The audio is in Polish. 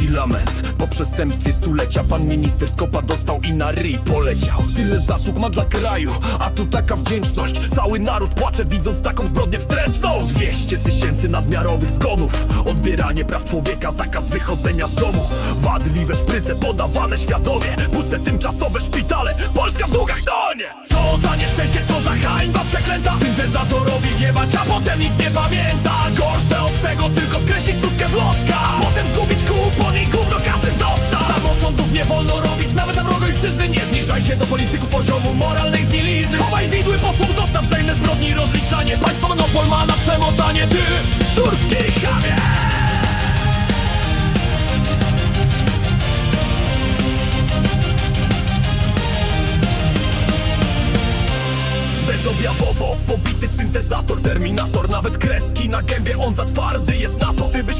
i lament Po przestępstwie stulecia pan minister skopa dostał i na ryj poleciał. Tyle zasług ma dla kraju, a tu taka wdzięczność. Cały naród płacze widząc taką zbrodnię wstrętną. 200 tysięcy nadmiarowych zgonów. Odbieranie praw człowieka, zakaz wychodzenia z domu. Wadliwe szpryce podawane świadomie. Puste tymczasowe szpitale, Polska w długach tonie. Co za nieszczęście, co za hańba przeklęta. Syntezatorowi wjebać, a potem nic nie pamiętać Gorsze od tego tylko skreślić się do polityków poziomu moralnej znilizny Chowaj widły posłów, zostaw zajne zbrodni rozliczanie. Państwo monopol ma na przemoc, a nie ty, szurski chamie! Bezobjawowo pobity syntezator Terminator, nawet kreski na gębie. On za twardy jest na to Ty byś